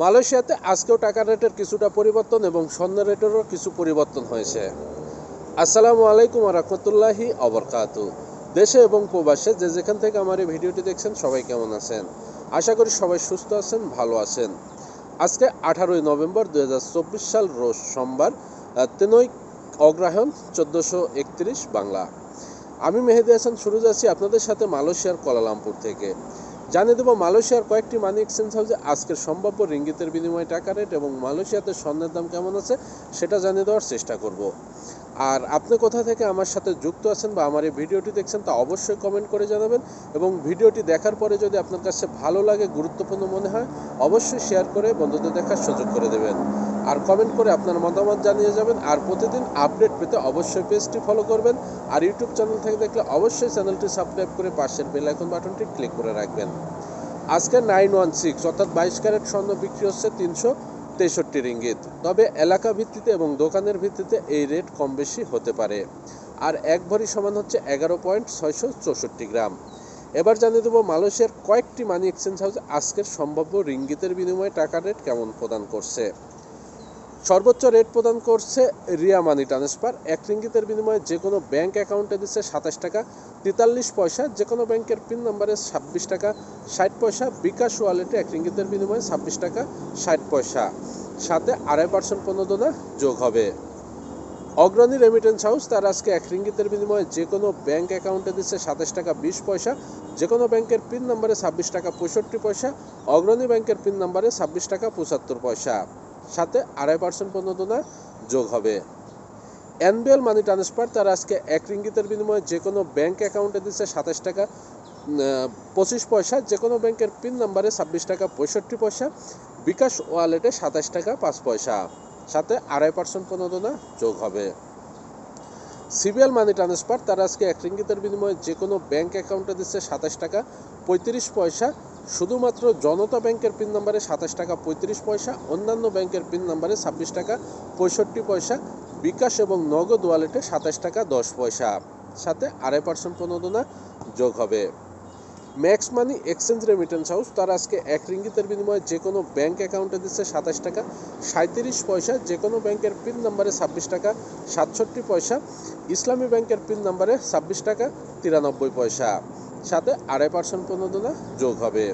মালয়েশিয়াতে আজকেও টাকা রেটের কিছুটা পরিবর্তন এবং স্বর্ণ রেটেরও কিছু পরিবর্তন হয়েছে। আসসালামু আলাইকুম রহমতুল্লাহি অবরকাত দেশে এবং প্রবাসে যে যেখান থেকে আমার এই ভিডিওটি দেখছেন সবাই কেমন আছেন? আশা করি সবাই সুস্থ আছেন, ভালো আছেন। আজকে আঠারোই নভেম্বর দুই হাজার চব্বিশ সাল রোজ সোমবার তেনই অগ্রহায়ণ চোদ্দোশো বাংলা। আমি মেহেদি হাসান শুরু যাচ্ছি আপনাদের সাথে মালয়েশিয়ার কোলালামপুর থেকে। জানিয়ে দেবো, মালয়েশিয়ার কয়েকটি মানি এক্সচেঞ্জ হাউসে আজকের সম্ভাব্য রিঙ্গিতের বিনিময়ে টাকা রেট এবং মালয়েশিয়াতে স্বর্ণের দাম কেমন আছে, সেটা জানিয়ে দেওয়ার চেষ্টা করব। আর আপনি কোথা থেকে আমার সাথে যুক্ত আছেন বা আমার এই ভিডিওটি দেখছেন তা অবশ্যই কমেন্ট করে জানাবেন এবং ভিডিওটি দেখার পরে যদি আপনার কাছে ভালো লাগে, গুরুত্বপূর্ণ মনে হয়, অবশ্যই শেয়ার করে বন্ধুদের দেখার সুযোগ করে দেবেন। আর কমেন্ট করে আপনার মতামত জানিয়ে যাবেন আর প্রতিদিন আপডেট পেতে অবশ্যই পেজটি ফলো করবেন আর ইউটিউব চ্যানেল থেকে দেখলে অবশ্যই চ্যানেলটি সাবস্ক্রাইব করে পাশের বেল আইকন বাটনটি ক্লিক করে রাখবেন। আজকে নাইন ওয়ান সিক্স অর্থাৎ বাইশ ক্যারেট স্বর্ণ বিক্রি হচ্ছে তিনশো তেষট্টি রিঙ্গিত। তবে এলাকা ভিত্তিতে এবং দোকানের ভিত্তিতে এই রেট কম বেশি হতে পারে। আর এক ভরি সমান হচ্ছে এগারো পয়েন্ট ছয়শো চৌষট্টি গ্রাম। এবার জানিয়ে দেবো মালয়েশিয়ার কয়েকটি মানি এক্সচেঞ্জ হাউস আজকের সম্ভাব্য রিঙ্গিতের বিনিময়ে টাকা রেট কেমন প্রদান করছে। সর্বোচ্চ রেট প্রদান করছে রিয়া মানি ট্রান্সফার এক রিঙ্গিতের বিনিময়ে যে কোনো ব্যাংক অ্যাকাউন্টে দিচ্ছে সাতাশ টাকা, তেতাল্লিশ পয়সা যে কোনো ব্যাংকের পিন নাম্বারে ছাব্বিশ টাকা, ষাট পয়সা, বিকাশ ওয়ালেটে এক রিঙ্গিতের বিনিময়ে ছাব্বিশ টাকা, ষাট পয়সা। সাথে আড়াই পার্সেন্ট প্রণোদনা যোগ হবে। অগ্রণী রেমিটেন্স হাউস তার আজকে এক রিঙ্গিতের বিনিময়ে যে কোনো ব্যাংক অ্যাকাউন্টে দিচ্ছে সাতাশ টাকা, বিশ পয়সা যে কোনো ব্যাংকের পিন নাম্বারে ছাব্বিশ টাকা, পঁয়ষট্টি পয়সা, অগ্রণী ব্যাংকের পিন নাম্বারে ছাব্বিশ টাকা, পঁচাত্তর পয়সা। সাথে আড়াই পার্সেন্ট প্রণোদনা যোগ হবে। এনবিএল মানি ট্রান্সফার তার আজকে এক রিঙ্গিতের বিনিময়ে যে কোনো ব্যাংক অ্যাকাউন্টে দিচ্ছে সাতাশ টাকা পঁচিশ পয়সা যে কোনো ব্যাংকের পিন নাম্বারে ছাব্বিশ টাকা, পঁয়ষট্টি পয়সা, বিকাশ ওয়ালেটে সাতাশ টাকা, পাঁচ পয়সা। সাথে আড়াই পার্সেন্ট প্রণোদনা যোগ হবে। সিবিএল মানি ট্রান্সফার তার আজকে এক রিঙ্গিতের বিনিময়ে যে কোনো ব্যাংক অ্যাকাউন্টে দিচ্ছে সাতাশ টাকা, পঁয়ত্রিশ পয়সা শুধুমাত্র জনতা ব্যাংকের পিন নাম্বারে সাতাশ টাকা পঁয়ত্রিশ পয়সা, অন্যান্য ব্যাংকের পিন নাম্বারে ছাব্বিশ টাকা পঁয়ষট্টি পয়সা, বিকাশ এবং নগদ ওয়ালেটে সাতাশ টাকা দশ পয়সা। সাথে আড়াই পার্সেন্ট প্রণোদনা যোগ হবে। Max money exchange remittance house, তার আজকে এক রিঙ্গিতের বিনিময়ে যে কোনো ব্যাংক অ্যাকাউন্টে দিচ্ছে সাতাশ টাকা সাঁত্রিশ পয়সা যে কোনো ব্যাংকের পিন নাম্বারে ছাব্বিশ টাকা সাতষট্টি পয়সা, ইসলামী ব্যাংকের পিন নাম্বারে ছাব্বিশ টাকা তিরানব্বই পয়সা। সাথে আড়াই পার্সেন্ট প্রণোদনা যোগ হবে।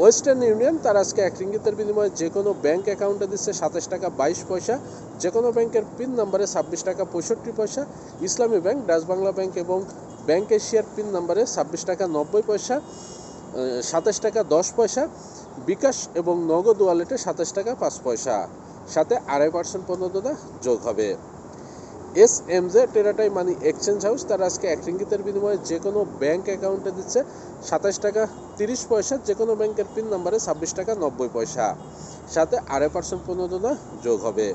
ওয়েস্টার্ন ইউনিয়ন, তার আজকে এক রিঙ্গিতের বিনিময়ে যে কোনো ব্যাংক অ্যাকাউন্টে দিচ্ছে সাতাশ টাকা বাইশ পয়সা যে কোনো ব্যাংকের পিন নাম্বারে ছাব্বিশ টাকা পঁয়ষট্টি পয়সা, Islami bank, Dutch Bangla bank এবং ব্যাংক এশিয়ার পিন নাম্বারে ছাব্বিশ টাকা নব্বই পয়সা সাতাশ টাকা দশ পয়সা, বিকাশ এবং নগদ ওয়ালেটে সাতাশ টাকা পাঁচ পয়সা। সাথে আড়াই পার্সেন্ট প্রণোদনা যোগ হবে। এস এম জে টেরাটাই মানি এক্সচেঞ্জ হাউস তার আজকে এক রিঙ্গিতের বিনিময়ে যে কোনো ব্যাংক অ্যাকাউন্টে দিচ্ছে সাতাশ টাকা তিরিশ পয়সা যে কোনো ব্যাংকের পিন নাম্বারে ছাব্বিশ টাকা নব্বই পয়সা। সাথে আড়াই পার্সেন্ট প্রণোদনা যোগ হবে।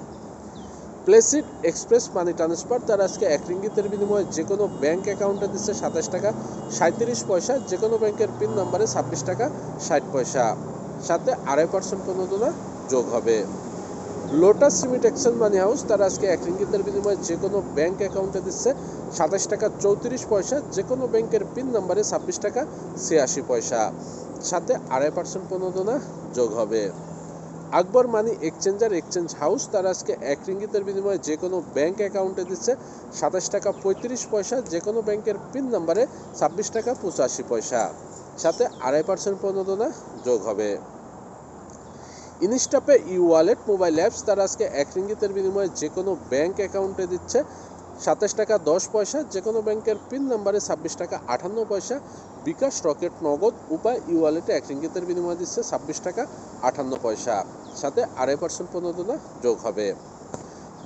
প্লেসিড এক্সপ্রেস মানি ট্রান্সফার তার আজকে এক রিঙ্গিতের বিনিময়ে যে কোনো ব্যাংক অ্যাকাউন্টে দিচ্ছে সাতাশ টাকা সাঁত্রিশ পয়সা যে কোনো ব্যাংকের পিন নাম্বারে ছাব্বিশ টাকা ষাট পয়সা। সাথে আড়াই পার্সেন্ট প্রণোদনা যোগ হবে। লোটাস এক্সচেঞ্জ মানি হাউস তারা আজকে এক রিঙ্গিতের বিনিময়ে যে কোনো ব্যাংক অ্যাকাউন্টে দিচ্ছে সাতাশ টাকা চৌত্রিশ পয়সা যে কোনো ব্যাংকের পিন নাম্বারে ছাব্বিশ টাকা ছিয়াশি পয়সা। সাথে আড়াই পার্সেন্ট প্রণোদনা যোগ হবে। Akbar money exchanger exchange house তারা আজকে এক রিঙ্গিতের বিনিময়ে যে কোনো ব্যাংক অ্যাকাউন্টে দিচ্ছে সাতাশ টাকা পঁয়ত্রিশ পয়সা যে কোনো ব্যাংকের পিন নাম্বারে ছাব্বিশ টাকা পঁচাশি পয়সা। সাথে আড়াই পার্সেন্ট প্রণোদনা যোগ হবে। Instapay e wallet mobile apps তারা আজকে এক রিঙ্গিতের বিনিময়ে যে কোনো ব্যাঙ্ক অ্যাকাউন্টে দিচ্ছে। সাতাশ টাকা দশ পয়সা যে কোনো ব্যাংকের পিন নাম্বারে ছাব্বিশ টাকা আঠান্ন পয়সা। বিকাশ রকেট নগদ, উপায় ই ওয়ালেটে এক রিঙ্গিতের বিনিময়ে দিচ্ছে ছাব্বিশ টাকা আঠান্ন পয়সা। সাথে আড়াই পার্সেন্ট প্রণোদনা যোগ হবে।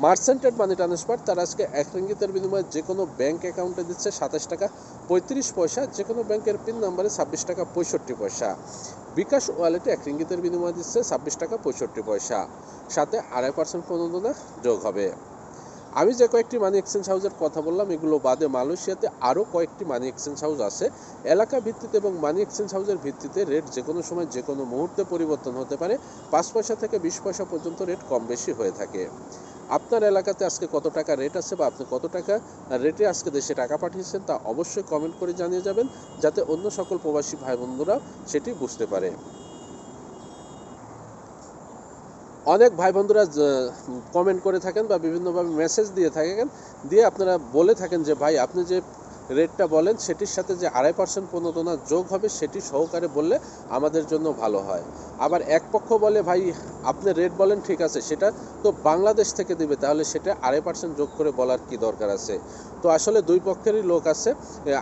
মার্সেন্টেড মানি ট্রান্সফার তার আজকে এক রিঙ্গিতের বিনিময়ে যে কোনো ব্যাঙ্ক অ্যাকাউন্টে দিচ্ছে সাতাশ টাকা পঁয়ত্রিশ পয়সা যে কোনো ব্যাংকের পিন নাম্বারে ছাব্বিশ টাকা পঁয়ষট্টি পয়সা। বিকাশ ওয়ালেটে এক রিঙ্গিতের বিনিময়ে দিচ্ছে ছাব্বিশ টাকা পঁয়ষট্টি পয়সা। সাথে আড়াই পার্সেন্ট প্রণোদনা যোগ হবে। আমি যে কয়েকটি মানি এক্সচেঞ্জ হাউসের কথা বললাম, এগুলো বাদে মালয়েশিয়াতে আরও কয়েকটি মানি এক্সচেঞ্জ হাউস আছে। এলাকা ভিত্তিতে এবং মানি এক্সচেঞ্জ হাউসের ভিত্তিতে রেট যে কোনো সময় যে কোনো মুহূর্তে পরিবর্তন হতে পারে। পাঁচ পয়সা থেকে বিশ পয়সা পর্যন্ত রেট কম বেশি হয়ে থাকে। আপনার এলাকাতে আজকে কত টাকা রেট আছে বা আপনি কত টাকা রেটে আজকে দেশে টাকা পাঠিয়েছেন তা অবশ্যই কমেন্ট করে জানিয়ে যাবেন, যাতে অন্য সকল প্রবাসী ভাই বন্ধুরা সেটি বুঝতে পারে। অনেক ভাই বন্ধুরা কমেন্ট করে থাকেন বা বিভিন্নভাবে মেসেজ দিয়ে থাকেন, দিয়ে আপনারা বলে থাকেন যে, ভাই, আপনি যে রেটটা বলেন, সেটির সাথে যে আড়াই পার্সেন্ট প্রণোদনা যোগ হবে, সেটি সহকারে বললে আমাদের জন্য ভালো হয়। আবার এক পক্ষ বলে, ভাই, আপনি রেট বলেন, ঠিক আছে, সেটা তো বাংলাদেশ থেকে দিবে, তাহলে সেটা আড়াই পার্সেন্ট যোগ করে বলার কি দরকার আছে? তো আসলে দুই পক্ষেরই লোক আছে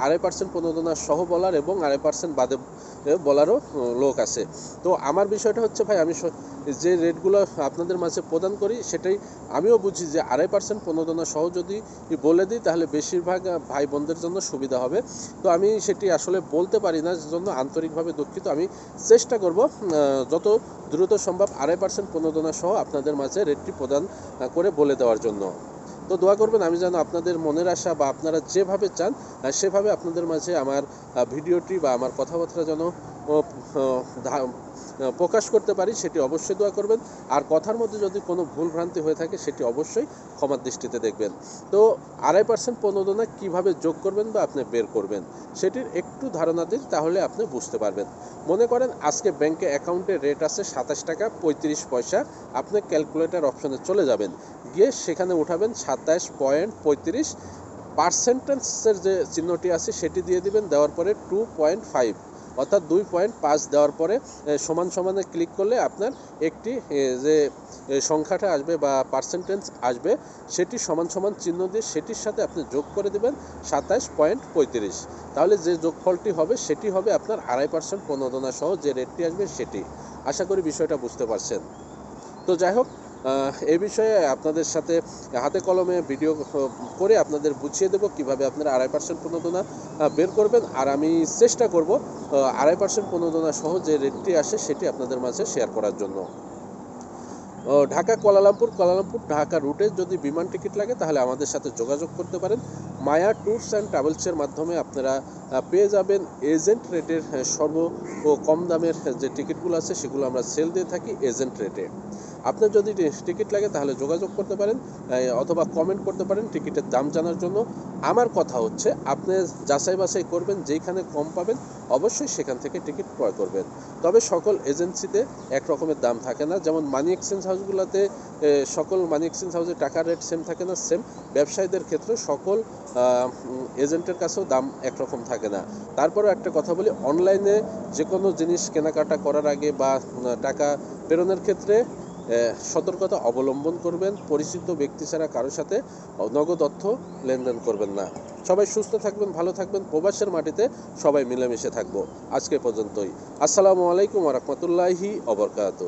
আড়াই পার্সেন্ট প্রণোদনা সহ বলার এবং আড়াই পার্সেন্ট বাদে বলারও লোক আছে। তো আমার বিষয়টা হচ্ছে, ভাই, আমি যে রেটগুলো আপনাদের মাঝে প্রদান করি, সেটাই আমিও বুঝি যে আড়াই পার্সেন্ট প্রণোদনা সহ যদি বলে দিই, তাহলে বেশিরভাগ ভাই বোনদের জন্য সুবিধা হবে। তো আমি সেটি আসলে বলতে পারি না জন্য আন্তরিকভাবে দুঃখিত। আমি চেষ্টা করব যত দ্রুত সম্ভব আড়াই পার্সেন্ট প্রণোদনা সহ আপনাদের মাঝে রেটটি প্রদান করে বলে দেওয়ার জন্য। তো দোয়া করবেন, আমি যেন আপনাদের মনের আশা বা আপনারা যেভাবে চান সেভাবে আপনাদের মাঝে আমার ভিডিওটি বা আমার কথাবার্তা যেন প্রকাশ করতে পারি, সেটি অবশ্যই দোয়া করবেন। আর কথার মধ্যে যদি কোনো ভুল ভ্রান্তি হয়ে থাকে, সেটি অবশ্যই ক্ষমার দৃষ্টিতে দেখবেন। তো আড়াই পার্সেন্ট প্রণোদনা কীভাবে যোগ করবেন বা আপনি বের করবেন, সেটির একটু ধারণা দিন, তাহলে আপনি বুঝতে পারবেন। মনে করেন আজকে ব্যাংকে অ্যাকাউন্টে রেট আছে সাতাশ টাকা পঁয়ত্রিশ পয়সা, আপনি ক্যালকুলেটর অপশনে চলে যাবেন। গিয়ে সেখানে উঠাবেন সাতাশ পয়েন্ট পঁয়ত্রিশ পার্সেন্টেন্সের যে চিহ্নটি আছে, সেটি দিয়ে দিবেন, দেওয়ার পরে টু পয়েন্ট ফাইভ। অর্থাৎ দুই পয়েন্ট পাঁচ দেওয়ার পরে সমান সমানে ক্লিক করলে আপনার একটি যে সংখ্যাটা আসবে বা পার্সেন্টেজ আসবে, সেটি সমান সমান চিহ্ন দিয়ে সেটির সাথে আপনি যোগ করে দেবেন সাতাশ পয়েন্ট পঁয়ত্রিশ। তাহলে যে যোগফলটি হবে, সেটি হবে আপনার আড়াই পার্সেন্ট প্রণোদনা সহ যে রেটটি আসবে সেটি। আশা করি বিষয়টা বুঝতে পারছেন। তো যাই হোক এই বিষয়ে আপনাদের সাথে হাতে কলমে ভিডিও করে আপনাদের বুঝিয়ে দেবো কীভাবে আপনারা আড়াই পার্সেন্ট প্রণোদনা বের করবেন। আর আমি চেষ্টা করব আড়াই পার্সেন্ট প্রণোদনা সহ যে রেটটি আসে সেটি আপনাদের মাঝে শেয়ার করার জন্য। ঢাকা কোয়ালালামপুর কোয়ালালামপুর ঢাকা রুটে যদি বিমান টিকিট লাগে তাহলে আমাদের সাথে যোগাযোগ করতে পারেন। মায়া ট্যুরস অ্যান্ড ট্রাভেলসের মাধ্যমে আপনারা পেয়ে যাবেন এজেন্ট রেটের সর্ব কম দামের যে টিকিটগুলো আছে সেগুলো আমরা সেল দিয়ে থাকি এজেন্ট রেটে। আপনার যদি টিকিট লাগে তাহলে যোগাযোগ করতে পারেন অথবা কমেন্ট করতে পারেন টিকিটের দাম জানার জন্য। আমার কথা হচ্ছে, আপনি যাচাই বাছাই করবেন, যেইখানে কম পাবেন, অবশ্যই সেখান থেকে টিকিট ক্রয় করবেন। তবে সকল এজেন্সিতে এক রকমের দাম থাকে না। যেমন মানি এক্সচেঞ্জ হাউসগুলোতে সকল মানি এক্সচেঞ্জ হাউসে টাকার রেট সেম থাকে না সেম ব্যবসায়ীদের ক্ষেত্রে সকল এজেন্টের কাছেও দাম একরকম থাকে না। তারপরেও একটা কথা বলি অনলাইনে যে কোনো জিনিস কেনাকাটা করার আগে বা টাকা প্রেরণের ক্ষেত্রে সতর্কতা অবলম্বন করবেন, পরিচিত ব্যক্তি ছাড়া কারোর সাথে নগদ অর্থ লেনদেন করবেন না। সবাই সুস্থ থাকবেন, ভালো থাকবেন, প্রবাসের মাটিতে সবাই মিলেমিশে থাকব। আজকে পর্যন্তই। আসসালামু আলাইকুম রহমতুল্লাহি অবরকাত